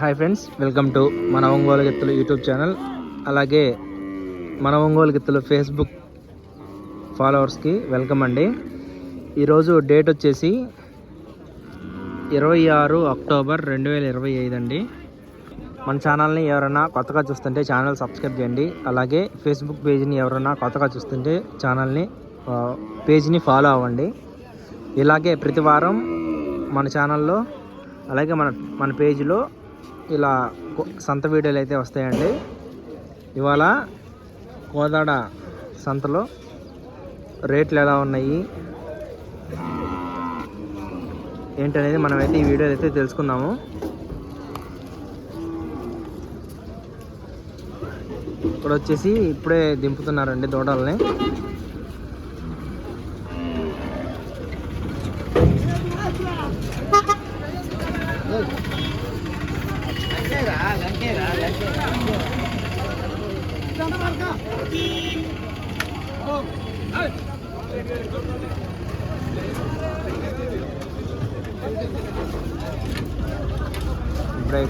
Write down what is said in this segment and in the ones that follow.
Hi friends welcome to మన ఒంగోలు గిత్తలు YouTube channel అలాగే మన ఒంగోలు గిత్తలు ఫేస్బుక్ ఫాలోవర్స్కి వెల్కమ్ అండి ఈరోజు డేట్ వచ్చేసి ఇరవై ఆరు అక్టోబర్ రెండు వేల ఇరవై ఐదు అండి మన ఛానల్ని ఎవరైనా కొత్తగా చూస్తుంటే ఛానల్ సబ్స్క్రైబ్ చేయండి అలాగే ఫేస్బుక్ పేజ్ని ఎవరైనా కొత్తగా చూస్తుంటే ఛానల్ని పేజ్ని ఫాలో అవ్వండి ఇలాగే ప్రతి వారం మన ఛానల్లో అలాగే మన మన పేజీలో ఇలా సంత వీడియోలు అయితే వస్తాయండి. ఇవాళ కోదాడ సంతలో రేట్లు ఎలా ఉన్నాయి? ఏంటనేది మనమైతే ఈ వీడియోలు అయితే తెలుసుకుందాము. ఇక్కడ వచ్చేసి ఇప్పుడే దింపుతున్నారండి దూడల్ని.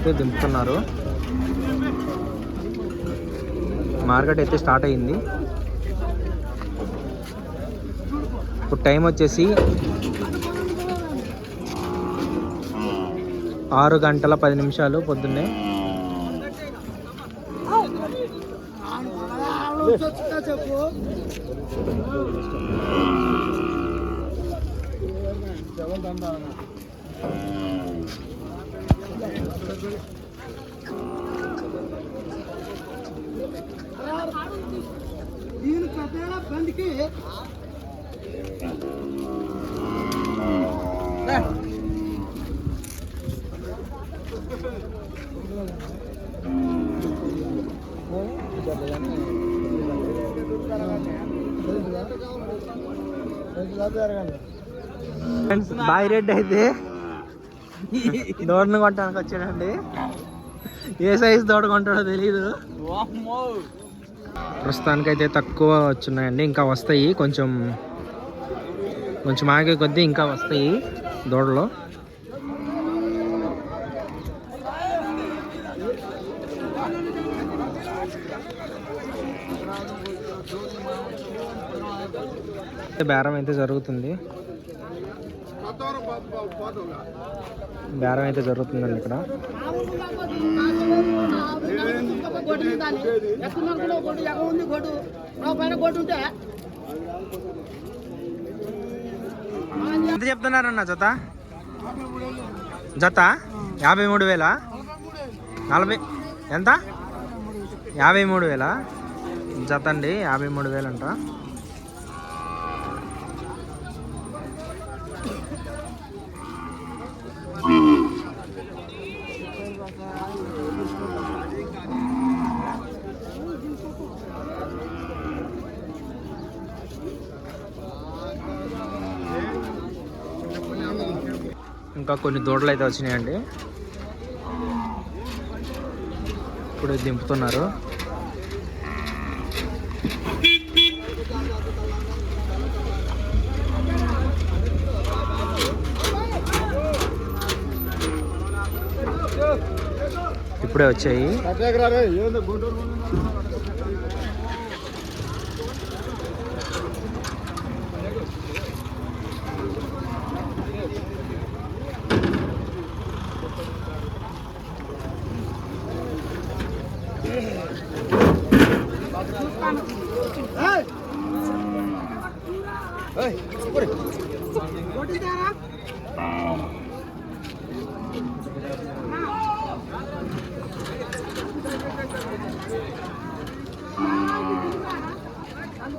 ఇప్పుడైతే దింపుతున్నారు. మార్కెట్ అయితే స్టార్ట్ అయ్యింది. ఇప్పుడు టైం వచ్చేసి ఆరు గంటల పది నిమిషాలు పొద్దున్నే. ఫ్రెండ్స్ బాయ్ రెడ్డి అయితే దూడను కొట్టడానికి వచ్చాడండి. ఏ సైజు దూడ కొంటాడో తెలియదు ప్రస్తుతానికైతే తక్కువ వచ్చున్నాయండి ఇంకా వస్తాయి. కొంచెం కొంచెం ఆగే కొద్దీ ఇంకా వస్తాయి దూడలు. బేరం అయితే జరుగుతుంది. బేరం అయితే జరుగుతుందండి ఇక్కడ. ఎంత చెప్తున్నారన్న జత? జత? యాభై మూడు వేల? నలభై ఎంత? యాభై మూడు వేల? జత అండి యాభై మూడు వేలు ఇంకా కొన్ని దూడలు అయితే వచ్చినాయండి. ఇప్పుడు దింపుతున్నారు. ఇప్పుడే వచ్చాయి.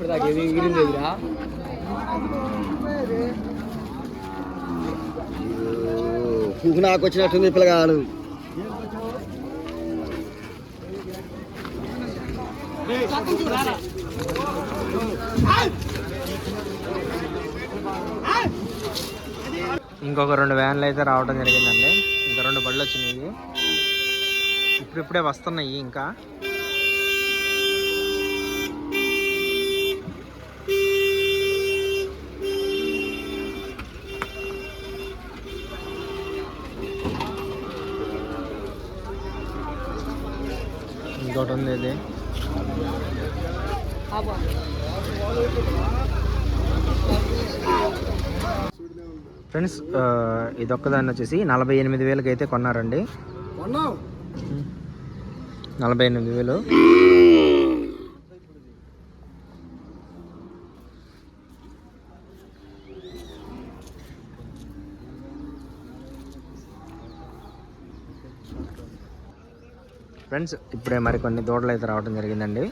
కట్టండి కట్టండి పువ్వు నాకు వచ్చినట్టుంది పిల్లగాడు. ఇంకొక రెండు వ్యాన్లు అయితే రావడం జరిగిందండి. ఇంకా రెండు బళ్ళు వచ్చినాయి. ఇప్పుడిప్పుడే వస్తున్నాయి ఇంకా. ఇది ఫ్రెండ్స్ ఆ, ఇదొక్కదాన్ని వచ్చేసి నలభై ఎనిమిది వేలకి అయితే కొన్నారండి నలభై ఎనిమిది వేలు. ఫ్రెండ్స్ ఇప్పుడే మరికొన్ని దూడలు అయితే రావడం జరిగిందండి.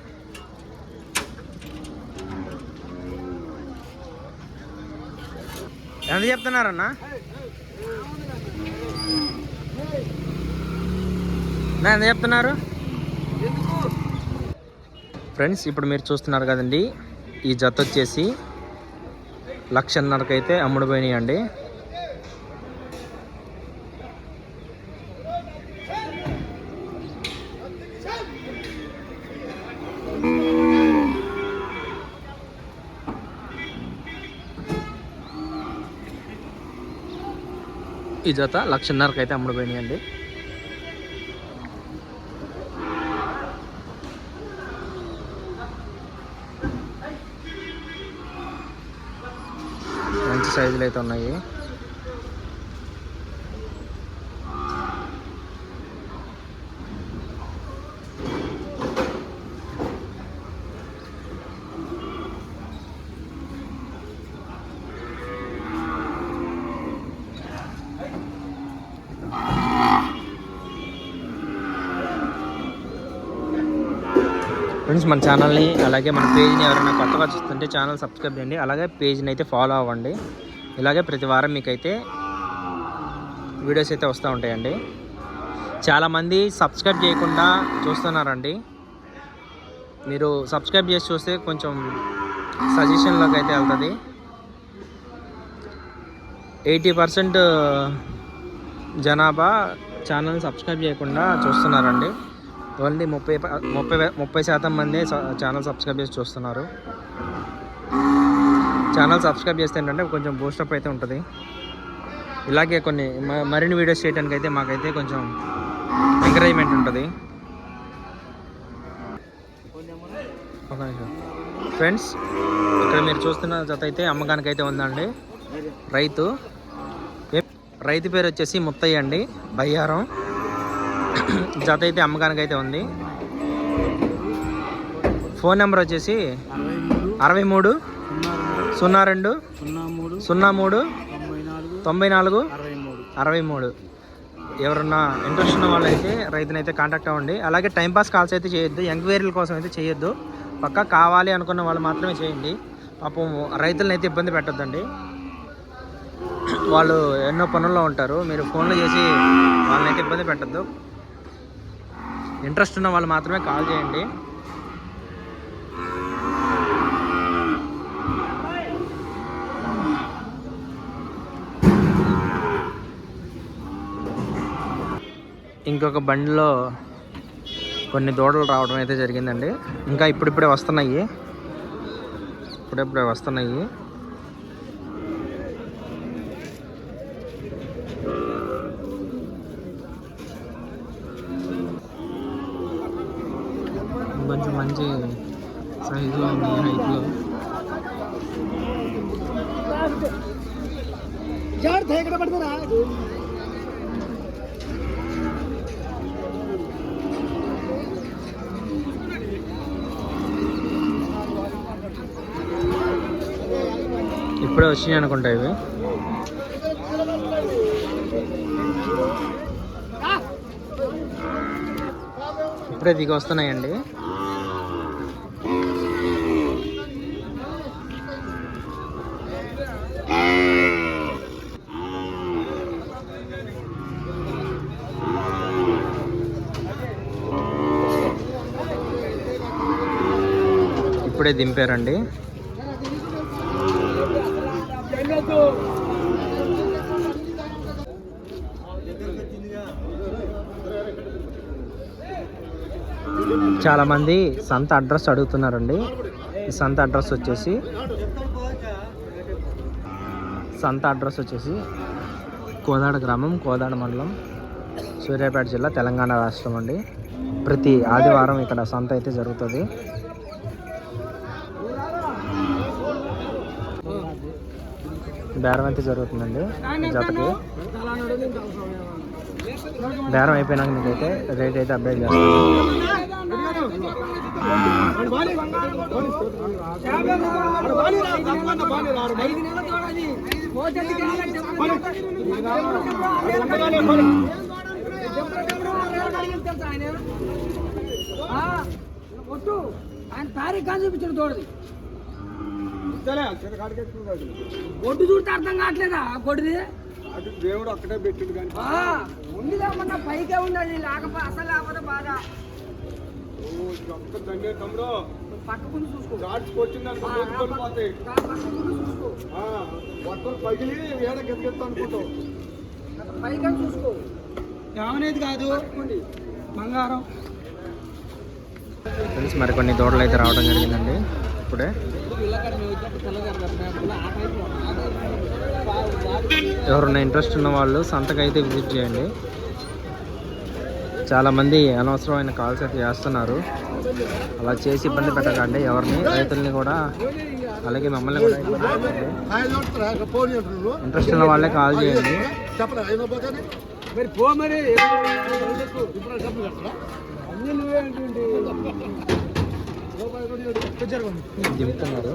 ఎంత చెప్తున్నారన్నా? ఎంత చెప్తున్నారు? ఫ్రెండ్స్ ఇప్పుడు మీరు చూస్తున్నారు కదండి ఈ జత వచ్చేసి లక్షన్నరకైతే అమ్ముడుపోయినాయి అండి ఈ జత లక్షన్నరకు అయితే అమ్ముడుపోయినాయండి. మంచి సైజులు అయితే ఉన్నాయి. ఫ్రెండ్స్ మన ఛానల్ని అలాగే మన పేజ్ని ఎవరైనా కొత్తగా చూస్తుంటే ఛానల్ సబ్స్క్రైబ్ చేయండి. అలాగే పేజ్ని అయితే ఫాలో అవ్వండి. ఇలాగే ప్రతి వారం మీకైతే వీడియోస్ అయితే వస్తూ ఉంటాయండి. చాలామంది సబ్స్క్రైబ్ చేయకుండా చూస్తున్నారండి. మీరు సబ్స్క్రైబ్ చేసి చూస్తే కొంచెం సజెషన్లోకి అయితే వెళ్తుంది. ఎయిటీ పర్సెంట్ జనాభా ఛానల్ సబ్స్క్రైబ్ చేయకుండా చూస్తున్నారండి. ఓన్లీ ముప్పై ముప్పై ముప్పై శాతం మంది ఛానల్ సబ్స్క్రైబ్ చేసి చూస్తున్నారు. ఛానల్ సబ్స్క్రైబ్ చేస్తే ఏంటంటే కొంచెం బూస్టప్ అయితే ఉంటుంది. ఇలాగే కొన్ని మ- మరిన్ని వీడియోస్ చేయడానికి అయితే మాకైతే కొంచెం ఎంకరేజ్మెంట్ ఉంటుంది. ఒక నిమిషం. ఫ్రెండ్స్ ఇక్కడ మీరు చూస్తున్న జత అయితే అమ్మకానికి అయితే ఉందండి. రైతు. రైతు పేరు వచ్చేసి ముత్తయ్య అండి. బయ్యారం. జత అయితే అమ్మకానికి అయితే ఉంది. ఫోన్ నెంబర్ వచ్చేసి అరవై మూడు సున్నా రెండు సున్నా మూడు తొంభై నాలుగు అరవై మూడు. ఎవరన్నా ఇంట్రెస్ట్ ఉన్న వాళ్ళైతే రైతునైతే కాంటాక్ట్ అవ్వండి. అలాగే టైంపాస్ కాల్స్ అయితే చేయొద్దు ఎంక్వైరీల కోసం అయితే చేయొద్దు. పక్కా కావాలి అనుకున్న వాళ్ళు మాత్రమే చేయండి. పాపం రైతులను అయితే ఇబ్బంది పెట్టద్దండి. వాళ్ళు ఎన్నో పనుల్లో ఉంటారు. మీరు ఫోన్లు చేసి వాళ్ళని అయితే ఇబ్బంది పెట్టద్దు. ఇంట్రెస్ట్ ఉన్న వాళ్ళు మాత్రమే కాల్ చేయండి. ఇంకొక బండిలో కొన్ని దూడలు రావడం అయితే జరిగిందండి. ఇంకా ఇప్పుడిప్పుడే వస్తున్నాయి. ఇప్పుడెప్పుడే వస్తున్నాయి. ఇప్పుడే వచ్చినాయి అనుకుంటా ఇవి. ఇప్పుడే దిగి వస్తున్నాయండి. ఇప్పుడే దింపారండి. చాలా మంది సంత అడ్రస్ అడుగుతున్నారండి. ఈ సంత అడ్రస్ వచ్చేసి సంత అడ్రస్ వచ్చేసి కోదాడ గ్రామం కోదాడ మండలం సూర్యాపేట జిల్లా తెలంగాణ రాష్ట్రం అండి. ప్రతి ఆదివారం ఇక్కడ సంత అయితే జరుగుతుంది. బేరం అయితే జరుగుతుందండి జతకి. బేరం అయిపోయినాక మీకైతే రేట్ అయితే అప్డేట్ చేస్తాను ఒట్టు ఆయన తారీఖు కానీ చూపించిన తోడది ఒడ్డు చూస్తే అర్థం కావట్లేదా? గొడ్డుది? దేవుడు అక్కడే పెట్టిండు కానీ ఉందిగా మొన్న పైకే ఉండదు లేకపోతే అసలు లేకపోతే బాధ. తమ్ముడు పక్కకుండా చూసుకో పైగా చూసుకో ఏమనేది కాదు బంగారం ఫ్రెండ్స్ మరికొన్ని దూడలు అయితే రావడం జరిగిందండి. ఇప్పుడే. ఎవరైనా ఇంట్రెస్ట్ ఉన్న వాళ్ళు సంతకైతే విజిట్ చేయండి. చాలామంది అనవసరమైన కాల్స్ అయితే చేస్తున్నారు. అలా చేసి ఇబ్బంది పెట్టకండి. ఎవరిని రైతుల్ని కూడా అలాగే మమ్మల్ని కూడా ఇంట్రెస్ట్ ఉన్న వాళ్ళే కాల్ చేయండి. చెప్తున్నారు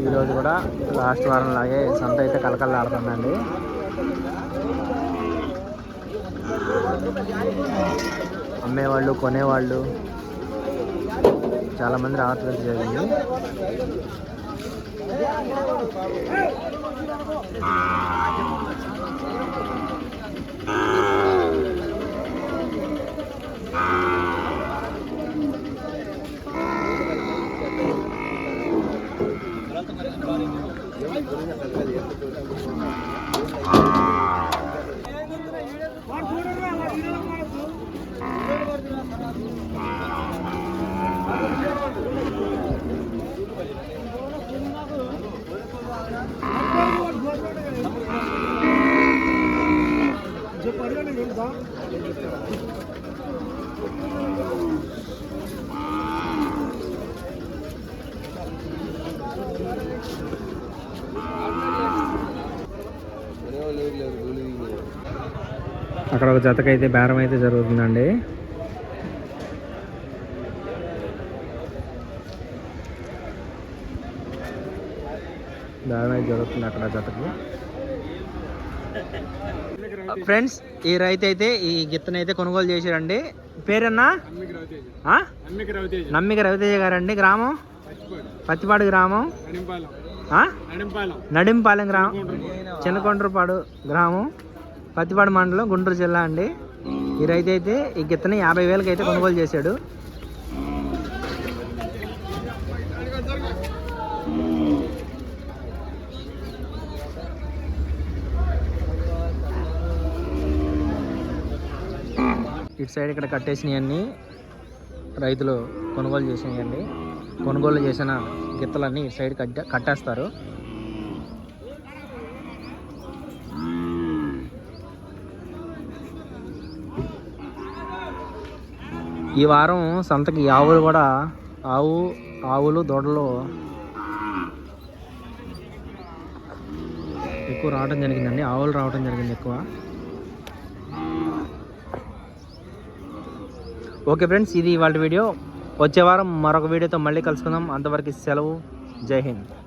ఈరోజు కూడా లాస్ట్ వారం లాగే సంత అయితే కలకల్లాడుతుందండి అమ్మేవాళ్ళు కొనేవాళ్ళు చాలామంది రావట్లేదు జరిగింది. Ah. అక్కడ ఒక జతకైతే బేరం అయితే జరుగుతుందండి. బేరం అయితే జరుగుతుంది అక్కడ జతకు. ఫ్రెండ్స్ ఈ రైతు అయితే ఈ గిత్తనైతే కొనుగోలు చేశారండి పేరన్నా? ఆ? అమ్మికి రవితేజ. నమ్మిక రవితేజ గారండి. గ్రామం? పత్తిపాడు గ్రామం? నడింపాలెం. గ్రామం. చిన్నకొండ్రపాడు గ్రామం. పత్తిపాడు మండలం గుంటూరు జిల్లా అండి. ఈ రైతు అయితే ఈ గిత్తని యాభై వేలకి అయితే కొనుగోలు చేశాడు. ఇటు సైడ్ ఇక్కడ కట్టేసినవన్నీ రైతులు కొనుగోలు చేసినాయండి. కొనుగోలు చేసిన గిత్తలన్నీ ఇటు సైడ్ కట్టే కట్టేస్తారు. ఈ వారం సంతకి ఆవులు కూడా ఆవు ఆవులు దూడలు ఎక్కువ రావడం జరిగిందండి. ఆవులు రావడం జరిగింది ఎక్కువ. ఓకే ఫ్రెండ్స్ ఇది వాళ్ళ వీడియో. వచ్చే వారం మరొక వీడియోతో మళ్ళీ కలుసుకుందాం. అంతవరకు సెలవు. జై హింద్.